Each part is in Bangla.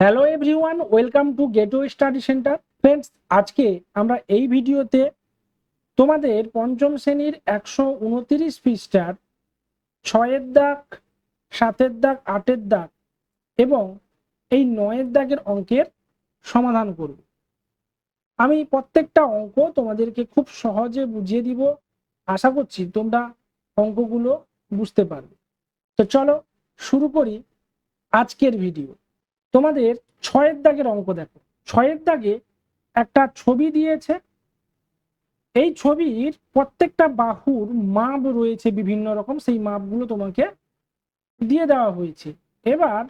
Hello everyone welcome to Gateway Study Centre friends আজকে আমরা এই ভিডিওতে তোমাদের পঞ্চম শ্রেণির একশো উনতিরিশ পৃষ্ঠার ছয়ের দাগ, সাতের দাগ, আটের দাগ এবং এই নয়ের দাগের অঙ্কের সমাধান করব। আমি প্রত্যেকটা অঙ্ক তোমাদেরকে খুব সহজে বুঝিয়ে দিব। আশা করছি তোমরা অঙ্কগুলো বুঝতে পারবে। তো চলো শুরু করি আজকের ভিডিও। তোমাদের ছয়ের দাগের অঙ্ক দেখো। ছয়ের দাগে একটা ছবি দিয়েছে। এই ছবির প্রত্যেকটা বাহুর মাপ রয়েছে বিভিন্ন রকম। সেই মাপগুলো তোমাকে দিয়ে দেওয়া হয়েছে। এবার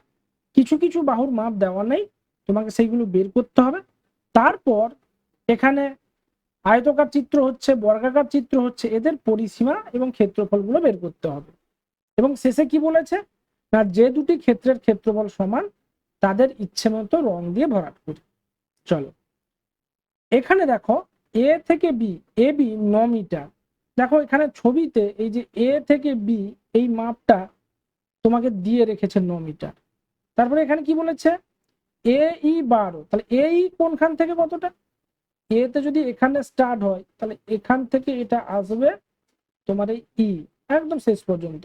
কিছু কিছু বাহুর মাপ দেওয়া নেই। তোমাকে সেইগুলো বের করতে হবে। তারপর এখানে আয়তকার চিত্র হচ্ছে, বর্গাকার চিত্র হচ্ছে, এদের পরিসীমা এবং ক্ষেত্রফলগুলো বের করতে হবে। এবং শেষে কি বলেছে? না, যে দুটি ক্ষেত্রের ক্ষেত্রফল সমান তাদের ইচ্ছে মতো রং দিয়ে ভরাট করি। চলো। এখানে দেখো এ থেকে বি এ বি ন মিটার। দেখো এখানে ছবিতে এই যে এ থেকে বি এই মাপটা তোমাকে দিয়ে রেখেছে ন মিটার। তারপরে এখানে কি বলেছে? এ ই বারো। তাহলে এ ই কোনখান থেকে কতটা? এ তে যদি এখানে স্টার্ট হয়, তাহলে এখান থেকে এটা আসবে তোমার এই ই একদম শেষ পর্যন্ত।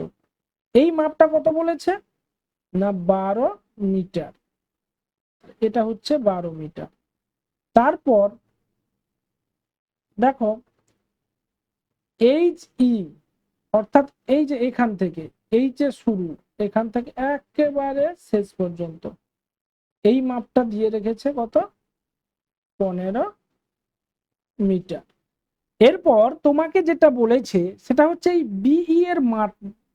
এই মাপটা কত বলেছে? না, বারো মিটার। এটা হচ্ছে বারো মিটার। তারপর দেখো এইচ ই অর্থাৎ এই যে এখান থেকে, এই যে শুরু, এখান থেকে একেবারে শেষ পর্যন্ত। এই মাপটা দিয়ে রেখেছে কত? পনেরো মিটার। এরপর তোমাকে যেটা বলেছে, সেটা হচ্ছে এই বিই এর মাপ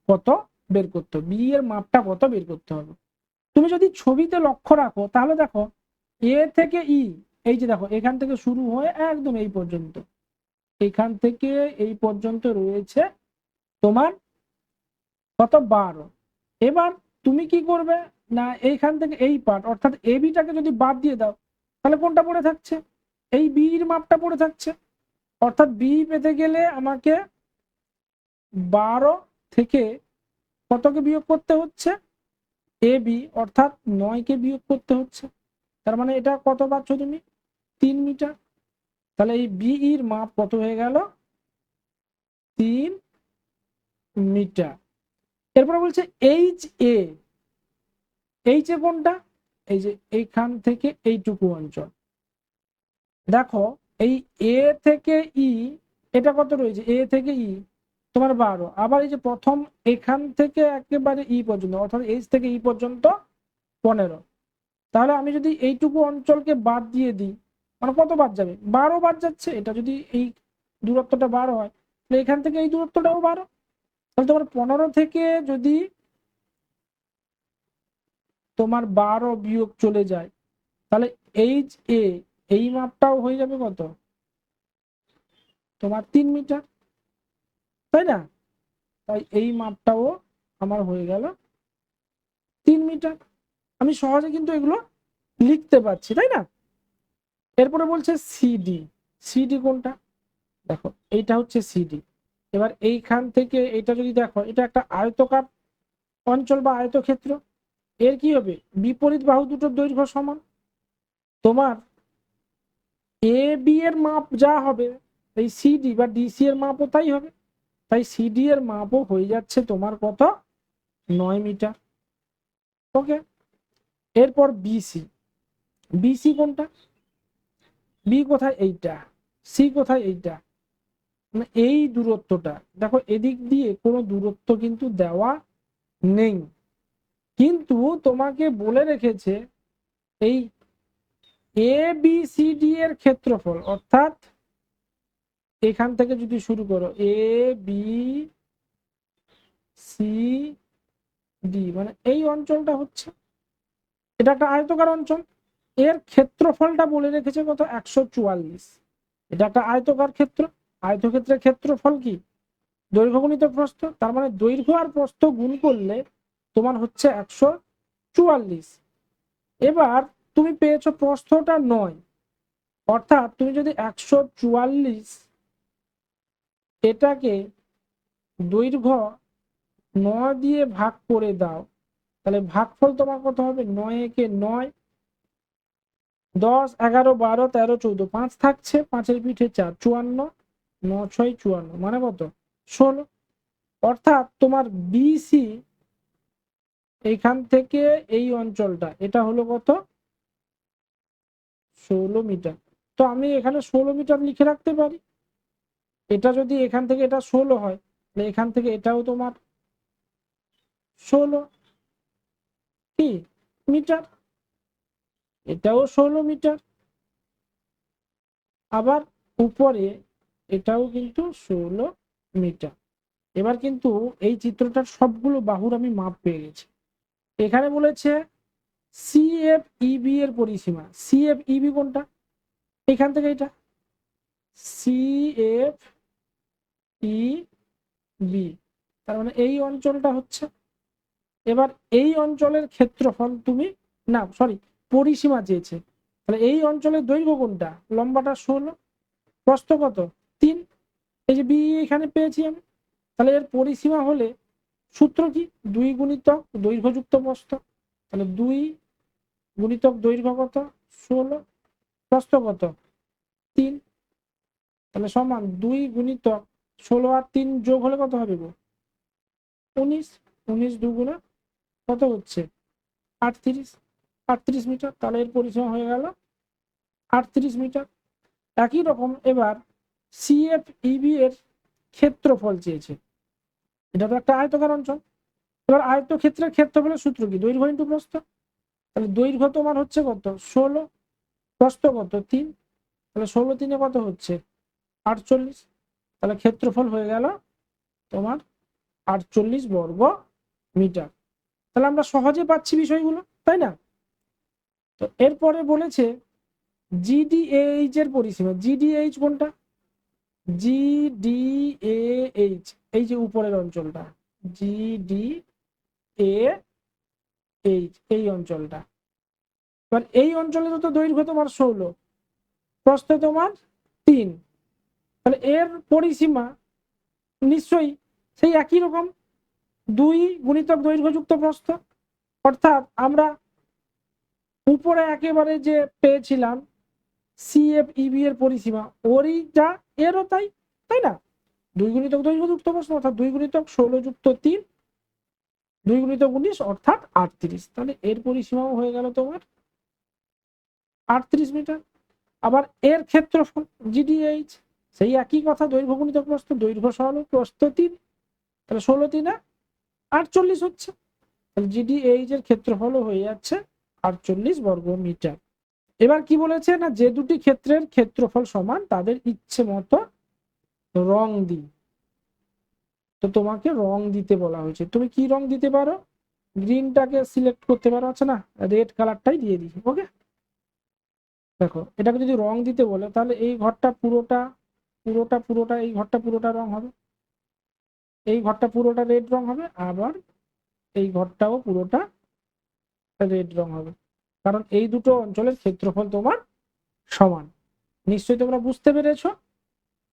কত? বের করতে হবে। বিই এর মাপটা কত? বের করতে হবে। তুমি যদি ছবিতে লক্ষ্য রাখো, তাহলে দেখো এ থেকে ই, এই যে দেখো, এখান থেকে শুরু হয়ে একদম এই পর্যন্ত। এখান থেকে এই পর্যন্ত রয়েছে তোমার কত বারো। এবার তুমি কি করবে? না, এইখান থেকে এই পার্ট অর্থাৎ এ বিটাকে যদি বাদ দিয়ে দাও, তাহলে কোনটা পড়ে থাকছে? এই বির মাপটা পড়ে থাকছে। অর্থাৎ বি পেতে গেলে আমাকে বারো থেকে কতকে বিয়োগ করতে হচ্ছে? এ বি অর্থাৎ নয়কে বিয়োগ করতে হচ্ছে। তার মানে এটা কত পাচ্ছ তুমি তিন মিটার। তাহলে এই বিইর মাপ কত হয়ে গেল? তিন মিটার। এরপরে বলছে এইচ এ এইচ এ কোনটা? এই যে এইখান থেকে এইটুকু অঞ্চল। দেখো, এই এ থেকে ই এটা কত রয়েছে? এ থেকে ই তোমার বারো। আবার এই যে প্রথম এখান থেকে একেবারে ই পর্যন্ত, অর্থাৎ এইচ থেকে ই পর্যন্ত পনেরো। তাহলে আমি যদি এইটুকু অঞ্চলকে বাদ দিয়ে দিই মানে কত বাদ যাবে? বারো বাদ যাচ্ছে। এটা যদি এই দূরত্বটা বারো হয়, তাহলে এখান থেকে এই দূরত্বটাও বারো। তাহলে তোমার পনেরো থেকে যদি তোমার বারো বিয়োগ চলে যায়, তাহলে এইচ এ, এই মাপটাও হয়ে যাবে কত? তোমার তিন মিটার। তাই না? তাই এই মাপটাও আমার হয়ে গেল তিন মিটার। আমি সহজে কিন্তু এগুলো লিখতে পারছি, তাই না? এরপরে বলছে সিডি সিডি কোনটা? দেখো, এইটা হচ্ছে সিডি এবার এইখান থেকে এটা যদি দেখো, এটা একটা আয়তকার অঞ্চল বা আয়তক্ষেত্র। এর কি হবে? বিপরীত বাহু দুটোর দৈর্ঘ্য সমান। তোমার এ বি এর মাপ যা হবে, এই সিডি বা ডিসি এর মাপও তাই হবে। তাই সিডি এর মাপও হয়ে যাচ্ছে তোমার কত? নয় মিটার। ওকে এরপর বিসি বিসি কোনটা? বি কোথায়? এইটা। সি কোথায়? এইটা। মানে এই দূরত্বটা। দেখো, এদিক দিয়ে কোনো দূরত্ব কিন্তু দেওয়া নেই। কিন্তু তোমাকে বলে রেখেছে এই এ বি সি ডি এর ক্ষেত্রফল, অর্থাৎ এখান থেকে যদি শুরু করো এ বি সি ডি মানে এই অঞ্চলটা হচ্ছে, এটা একটা আয়তকার অঞ্চল। এর ক্ষেত্রফলটা বলে রেখেছে কত? একশো চুয়াল্লিশ। এটা একটা আয়তকার ক্ষেত্র। আয়তক্ষেত্রের ক্ষেত্রফল কি? দৈর্ঘ্য গুণিত প্রস্থ। তার মানে দৈর্ঘ্য আর প্রস্থ গুণ করলে তোমার হচ্ছে একশো চুয়াল্লিশ। এবার তুমি পেয়েছ প্রস্থটা নয়। অর্থাৎ তুমি যদি একশো চুয়াল্লিশ এটাকে দৈর্ঘ্য নয় দিয়ে ভাগ করে দাও। তাহলে ভাগফল তোমার কত হবে? নয় একে নয়, দশ, এগারো, বারো, তেরো, চৌদ্দ, পাঁচ থাকছে, পাঁচের পিঠে চার, চুয়ান্ন, ন, ছয়, চুয়ান্ন মানে কত? ষোলো। অর্থাৎ তোমার বিসি এইখান থেকে এই অঞ্চলটা, এটা হলো কত? ষোলো মিটার। তো আমি এখানে ষোলো মিটার লিখে রাখতে পারি। এটা যদি এখান থেকে এটা ষোলো হয়, তাহলে এখান থেকে এটাও তোমার ষোলো কি? মিটার? এটাও ষোলো মিটার। আবার উপরে এটাও কিন্তু ষোলো মিটার। এবার কিন্তু এই চিত্রটার সবগুলো বাহুর আমি মাপ পেয়ে গেছি। এখানে বলেছে সিএফ ইবি এর পরিসীমা। সিএফ ইবি কোনটা? এখান থেকে এটা। সিএফ ই বি তার মানে এই অঞ্চলটা হচ্ছে, এবার এই অঞ্চলের ক্ষেত্রফল তুমি, না সরি পরিসীমা চেয়েছে, তাহলে এই অঞ্চলের দৈর্ঘ্য কোনটা? লম্বাটা ষোলো, প্রস্থ কত? তিন, এই যে বি এখানে পেয়েছি আমি, তাহলে এর পরিসীমা হলে সূত্র কি? দুই গুণিতক দৈর্ঘ্যযুক্ত প্রস্থ, তাহলে দুই গুণিতক দৈর্ঘ্য কত? ষোলো, প্রস্থ কত? তিন, তাহলে সমান দুই গুণিতক ষোলো আর তিন যোগ হলে কত হবে গো? উনিশ উনিশ দুগুণে কত হচ্ছে? আটত্রিশ আটত্রিশ মিটার। তাহলে এর পরিসীমা হয়ে গেল আটত্রিশ মিটার। একই রকম এবার সিএফ ইবি এর ক্ষেত্রফল চেয়েছে। এটা তো একটা আয়তকার অঞ্চল। এবার আয়তক্ষেত্রের ক্ষেত্রফলের সূত্র কি? দৈর্ঘ্য ইন্টু প্রস্থ। তাহলে দৈর্ঘ্য তোমার হচ্ছে কত? ষোলো, প্রস্থ কত? তিন। তাহলে ষোলো তিনে কত হচ্ছে? আটচল্লিশ। তাহলে ক্ষেত্রফল হয়ে গেল তোমার আটচল্লিশ বর্গ মিটার। তাহলে আমরা সহজে পাচ্ছি বিষয়গুলো, তাই না? তো এরপরে বলেছে জিডিএইচ এর পরিসীমা। জিডিএইচ কোনটা? জিডিএইচ এই যে উপরের অঞ্চলটা। জিডি এ এইচ এই অঞ্চলটা। এবার এই অঞ্চলের তো দৈর্ঘ্য তোমার ষোলো, প্রস্থ তোমার তিন। তাহলে এর পরিসীমা নিশ্চয়ই সেই একই রকম দুই গুণিতক দৈর্ঘ্যযুক্ত প্রস্থ। অর্থাৎ আমরা উপরে একেবারে যে পেয়েছিলাম সিএফ ইবি এর পরিসীমা, ওরই যা এরও তাই তাই না? দুই গুণিতক দৈর্ঘ্যযুক্ত প্রশ্ন, অর্থাৎ দুই গুণিতক ষোলো যুক্ত তিন, দুই গুণিতক উনিশ, অর্থাৎ আটত্রিশ। তাহলে এর পরিসীমাও হয়ে গেল তোমার আটত্রিশ মিটার। আবার এর ক্ষেত্রফল জিডিএইচ সেই একই কথা দৈর্ঘ্য গুণিতক প্রস্থ, দৈর্ঘ্য সহল প্রস্থ তিন, তাহলে ষোলো তিনে আটচল্লিশ হচ্ছে। তাহলে জিডিএইচ এর ক্ষেত্রফলও হয়ে যাচ্ছে আটচল্লিশ বর্গ মিটার। এবার কি বলেছে না, যে দুটি ক্ষেত্রের ক্ষেত্রফল সমান, তাদের ইচ্ছে মতো রং দিই তো তোমাকে রং দিতে বলা হয়েছে। তুমি কি রং দিতে পারো? গ্রিনটাকে সিলেক্ট করতে পারো। আছে না, রেড কালারটাই দিয়ে দিই ওকে দেখো, এটাকে যদি রং দিতে বলে, তাহলে এই ঘরটা পুরোটা পুরোটা পুরোটা, এই ঘরটা পুরোটা রং হবে। এই ঘরটা পুরোটা রেড রং হবে, আবার এই ঘরটাও পুরোটা রেড রং হবে। কারণ এই দুটো অঞ্চলের ক্ষেত্রফল তোমার সমান। নিশ্চয়ই তোমরা বুঝতে পেরেছ।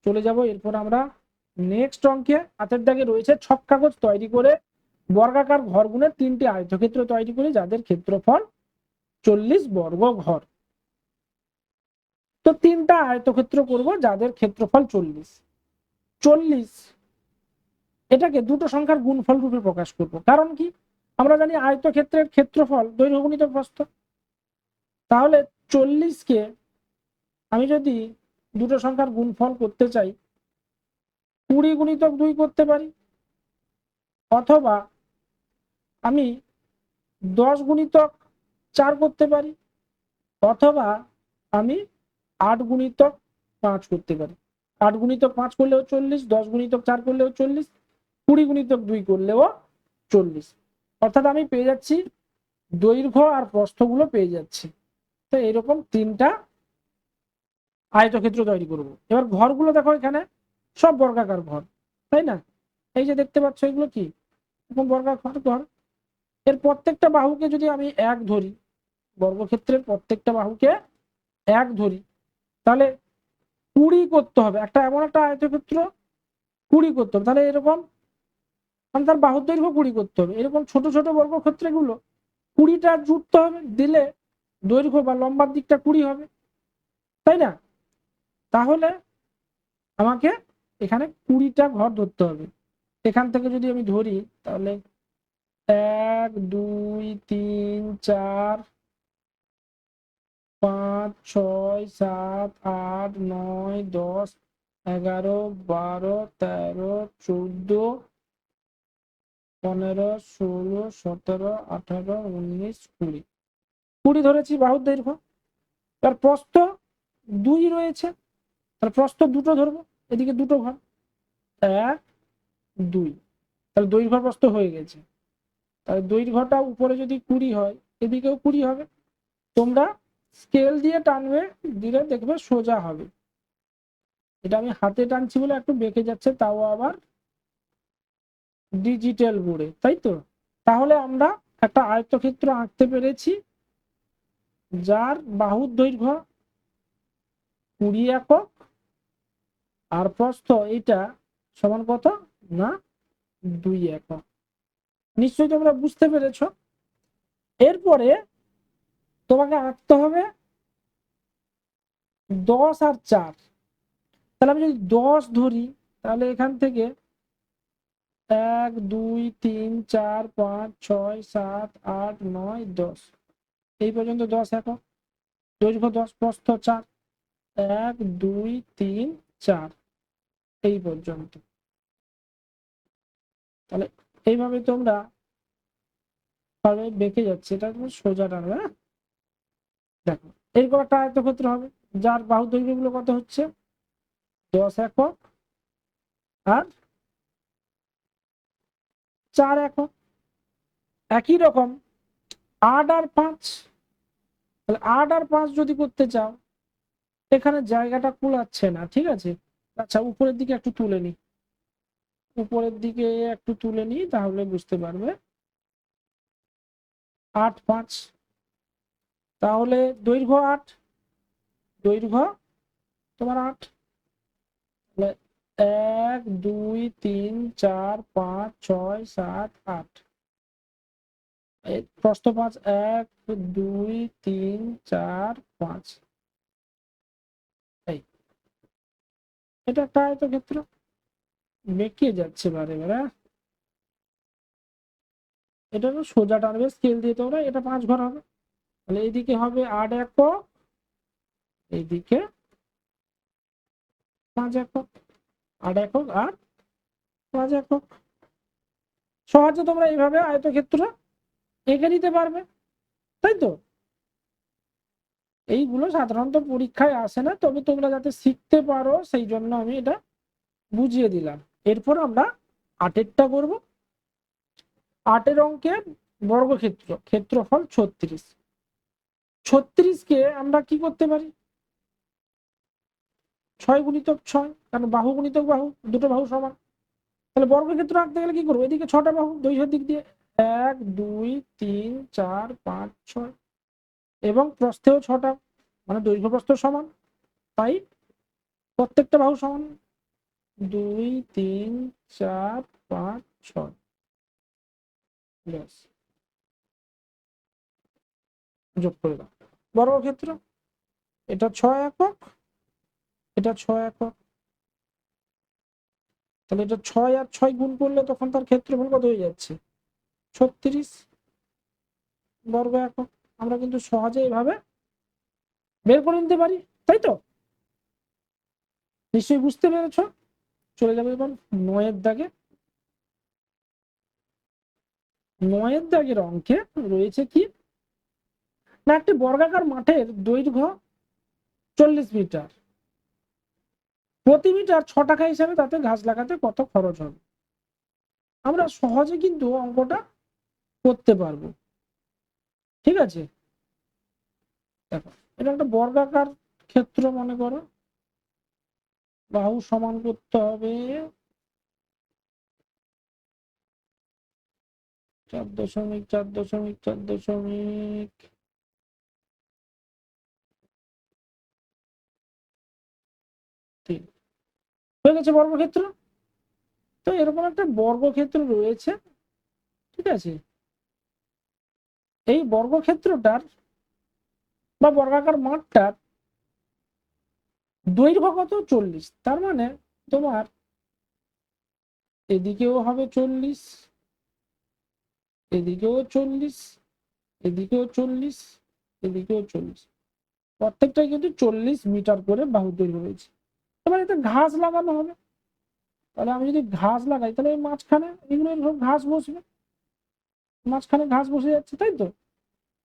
চলে যাব, এরপর আমরা নেক্সট অঙ্কে। হাতের দাগে রয়েছে ছক কাগজ তৈরি করে বর্গাকার ঘরগুলোর তিনটি আয়তক্ষেত্র তৈরি করে, যাদের ক্ষেত্রফল চল্লিশ বর্গ ঘর। তো তিনটা আয়তক্ষেত্র করব, যাদের ক্ষেত্রফল চল্লিশ। চল্লিশ। এটাকে দুটো সংখ্যার গুণফল রূপে প্রকাশ করব। কারণ কি? আমরা জানি আয়তক্ষেত্রের ক্ষেত্রফল দৈর্ঘ্য গুণিত প্রস্থ। তাহলে চল্লিশকে আমি যদি দুটো সংখ্যার গুণফল করতে চাই, কুড়ি গুণিতক দুই করতে পারি। অথবা আমি দশ গুণিতক চার করতে পারি। অথবা আমি আট গুণিতক পাঁচ করতে পারি। আট গুণিতক পাঁচ করলেও চল্লিশ, দশ গুণিতক চার করলেও চল্লিশ, কুড়ি গুণিতক দুই করলেও চল্লিশ। অর্থাৎ আমি পেয়ে যাচ্ছি দৈর্ঘ্য আর প্রস্থগুলো পেয়ে যাচ্ছি। তো এরকম তিনটা আয়তক্ষেত্র তৈরি করব। এবার ঘরগুলো দেখো এখানে, সব বর্গাকার ঘর তাই না? এই যে দেখতে পাচ্ছ এগুলো কি? এরকম বর্গাকার ঘর এর প্রত্যেকটা বাহুকে যদি আমি এক ধরি, বর্গক্ষেত্রের প্রত্যেকটা বাহুকে এক ধরি তাহলে কুড়ি করতে হবে। একটা এমন একটা আয়তক্ষেত্র কুড়ি করতে হবে। তাহলে এরকম মানে তার বাহুর দৈর্ঘ্য কুড়ি করতে হবে। এরকম ছোট ছোট বর্গক্ষেত্রগুলো কুড়িটা জুড়তে হবে, দিলে দৈর্ঘ্য বা লম্বার দিকটা কুড়ি হবে। তাই না? তাহলে আমাকে এখানে কুড়িটা ঘর ধরতে হবে। এখান থেকে যদি আমি ধরি, তাহলে এক, দুই, তিন, চার পাঁচ, ছয়, সাত, আট, নয়, দশ, এগারো, বারো, তেরো, চোদ্দ, পনেরো, ষোলো, সতেরো, আঠারো, উনিশ, কুড়ি। কুড়ি ধরেছি বাহুর দৈর্ঘ্য। তার প্রস্থ দুই রয়েছে। তার প্রস্থ দুটো ধরবো। এদিকে দুটো ঘর। এক, দুই। তাহলে দৈর্ঘ্য প্রস্ত হয়ে গেছে। তাহলে দৈর্ঘ্যটা উপরে যদি কুড়ি হয়, এদিকেও কুড়ি হবে। তোমরা স্কেল দিয়ে টানবে, দিলে দেখবে সোজা হবে। এটা আমি হাতে টানছি বলে একটু বেঁকে যাচ্ছে, তাও আবার ডিজিটাল বোর্ডে তাই তো? তাহলে আমরা একটা আয়তক্ষেত্র আঁকতে পেরেছি, যার বাহুর দৈর্ঘ্য কুড়ি একক, আর প্রস্থ এটা সমান কত? না, দুই একক। নিশ্চয়ই তোমরা বুঝতে পেরেছ। এরপরে তোমাকে আঁকতে হবে দশ আর চার। তাহলে আমি যদি দশ ধরি, তাহলে এখান থেকে এক, দুই, তিন, চার, পাঁচ, ছয়, সাত, আট, নয়, দশ। এই পর্যন্ত দশ একক। দৈর্ঘ্য দশ প্রস্থ চার। এক, দুই, তিন, চার। এই পর্যন্ত। তাহলে এইভাবে তোমরা বেঁকে যাচ্ছে। এটা সোজা টানবে হ্যাঁ? দেখো এরকম একটা আয়তক্ষেত্র হবে, যার বাহু দৈর্ঘ্যগুলো কত হচ্ছে? দশ একক আর চার একক। একই রকম, আট আর পাঁচ, তাহলে আট আর পাঁচ যদি করতে চাও, এখানে জায়গাটা কুলাচ্ছে না, ঠিক আছে? আচ্ছা উপরের দিকে একটু তুলে নি উপরের দিকে একটু তুলে নি তাহলে বুঝতে পারবে। আট পাঁচ তাহলে দৈর্ঘ্য আট। দৈর্ঘ্য তোমার আট। এক, দুই, তিন, চার, পাঁচ, ছয়, সাত, আট। প্রস্থ পাঁচ, এক, দুই, তিন, চার, পাঁচ। এই। এটা একটা আয়তক্ষেত্র। বেঁকে যাচ্ছে বারে বারে এটা তো সোজা টানবে স্কেল দিয়ে তোমরা এটা পাঁচ ঘর হবে। তাহলে এইদিকে হবে আট একক, এইদিকে পাঁচ একক, আট একক আর পাঁচ একক। সহজে তোমরা এইভাবে আয়তক্ষেত্র এঁকে নিতে পারবে, তাই তো? এইগুলো সাধারণত পরীক্ষায় আসে না, তবে তোমরা যাতে শিখতে পারো, সেই জন্য আমি এটা বুঝিয়ে দিলাম। এরপর আমরা আটেরটা করব। আটের অঙ্কে বর্গক্ষেত্র, ক্ষেত্রফল ছত্রিশ। ছত্রিশকে আমরা কি করতে পারি? ছয় গুণিতক ছয়, কারণ বাহু গুণিতক বাহু, দুটো বাহু সমান। তাহলে বর্গক্ষেত্র আঁকতে গেলে কি করব? এদিকে ছটা বাহু, দৈর্ঘ্যের দিক দিয়ে এক, দুই, তিন, চার, পাঁচ, ছয়। এবং প্রস্থেও ছটা মানে দৈর্ঘ্য প্রস্থ সমান। তাই প্রত্যেকটা বাহু সমান। দুই, তিন, চার, পাঁচ, ছয়। যোগ করে দাও। বর্গক্ষেত্র, এটা ছয় একক, এটা ছয় একক। তাহলে এটা ছয় আর ছয় গুণ করলে তখন তার ক্ষেত্রফল কত হয়ে যাচ্ছে? ছত্রিশ বর্গ একক। আমরা কিন্তু সহজে এভাবে বের করে নিতে পারি, তাই তো? নিশ্চয়ই বুঝতে পেরেছ? চলে যাবে এবার নয়ের দাগে। নয়ের দাগের অঙ্কে রয়েছে কি? না, একটি বর্গাকার মাঠের দৈর্ঘ্য চল্লিশ মিটার। প্রতি মিটার ছ টাকা হিসাবে তাতে ঘাস লাগাতে কত খরচ হবে? আমরা সহজে কিন্তু অঙ্কটা করতে পারব। ঠিক আছে? দেখো, এটা একটা বর্গাকার ক্ষেত্র মনে করো। বাহু সমান করতে হবে চার দশমিক চার দশমিক চার দশমিক। হয়ে গেছে বর্গক্ষেত্র? তো এরকম একটা বর্গক্ষেত্র রয়েছে, ঠিক আছে? এই বর্গক্ষেত্রটার বা বর্গাকার মাঠটার দৈর্ঘ্য কত চল্লিশ, তার মানে তোমার এদিকেও হবে চল্লিশ, এদিকেও চল্লিশ এদিকেও চল্লিশ এদিকেও চল্লিশ। প্রত্যেকটাই কিন্তু চল্লিশ মিটার করে বাহু দৈর্ঘ্য রয়েছে। এবার এতে ঘাস লাগানো হবে। তাহলে আমি যদি ঘাস লাগাই, তাহলে এই মাঝখানে এগুলো সব ঘাস বসবে। মাঝখানে ঘাস বসে যাচ্ছে, তাই তো?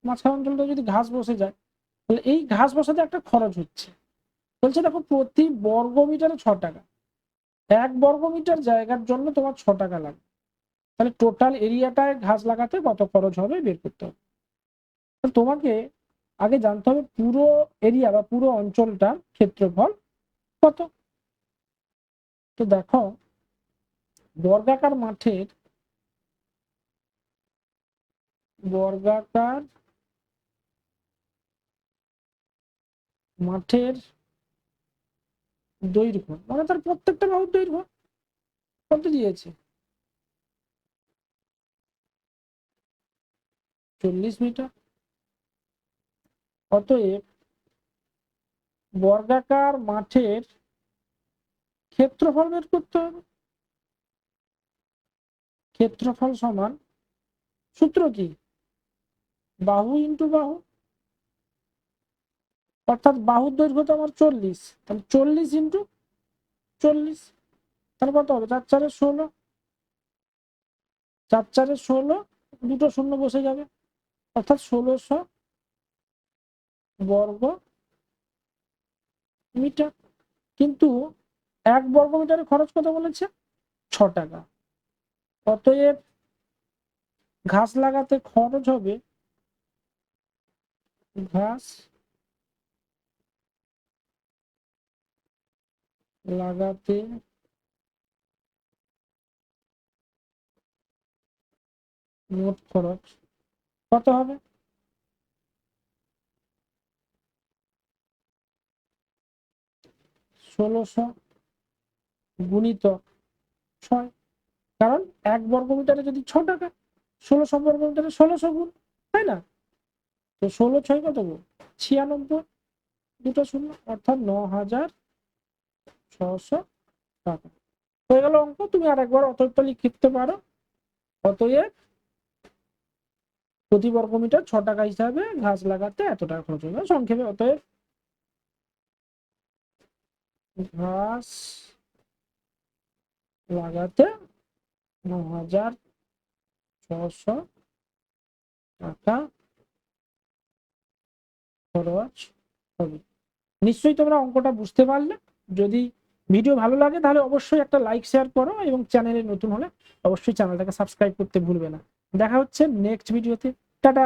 মাঝখান অঞ্চলটা যদি ঘাস বসে যায়, তাহলে এই ঘাস বসাতে একটা খরচ হচ্ছে। বলছে দেখো, প্রতি বর্গ মিটারে ছ টাকা। এক বর্গ মিটার জায়গার জন্য তোমার ছ টাকা লাগবে। তাহলে টোটাল এরিয়াটায় ঘাস লাগাতে কত খরচ হবে বের করতে হবে। তোমাকে আগে জানতে হবে পুরো এরিয়া বা পুরো অঞ্চলটার ক্ষেত্রফল কত? তো দেখো, বর্গাকার মাঠের বর্গাকার মাঠের দৈর্ঘ্য মানে তার প্রত্যেকটা বাহুর দৈর্ঘ্য কত দিয়েছে? চল্লিশ মিটার। অতএব বর্গাকার মাঠের ক্ষেত্রফল বের করতে হবে। ক্ষেত্রফল সমান সূত্র কি? বাহু ইন্টু বাহু। অর্থাৎ বাহুর দৈর্ঘ্য তো আমার চল্লিশ। তাহলে চল্লিশ ইন্টু চল্লিশ। তাহলে কত হবে? চার চারে ষোলো। চার চারে ষোলো, দুটো শূন্য বসে যাবে। অর্থাৎ ষোলোশো বর্গ মিটার। কিন্তু এক বর্গ মিটারে খরচ কত বলেছে? ছ টাকা। অতএব ঘাস লাগাতে খরচ হবে ঘাস লাগাতে মোট খরচ কত হবে? ষোলোশো গুণিত ছয়। কারণ এক বর্গ মিটারে যদি ছ টাকা ষোলোশো বর্গ মিটারে ষোলোশো গুণ, তাই না? তো ষোলো ছয় কত গুণ? ছিয়ানব্বই। দুটো শূন্য, অর্থাৎ ন হাজার ছশো টাকা। হয়ে গেল অঙ্ক, তুমি আর একবার অতএবটা লিখতে পারো। অতএব প্রতি বর্গ মিটার ছ টাকা হিসাবে ঘাস লাগাতে এত টাকা খরচ হবে সংক্ষেপে। অতএব ঘাস লাগাতে ন হাজার ছশো টাকা খরচ হবে। নিশ্চয়ই তোমরা অঙ্কটা বুঝতে পারলে। যদি ভিডিও ভালো লাগে, তাহলে অবশ্যই একটা লাইক শেয়ার করো এবং চ্যানেলে নতুন হলে অবশ্যই চ্যানেলটাকে সাবস্ক্রাইব করতে ভুলবে না। দেখা হচ্ছে নেক্সট ভিডিওতে টাটা!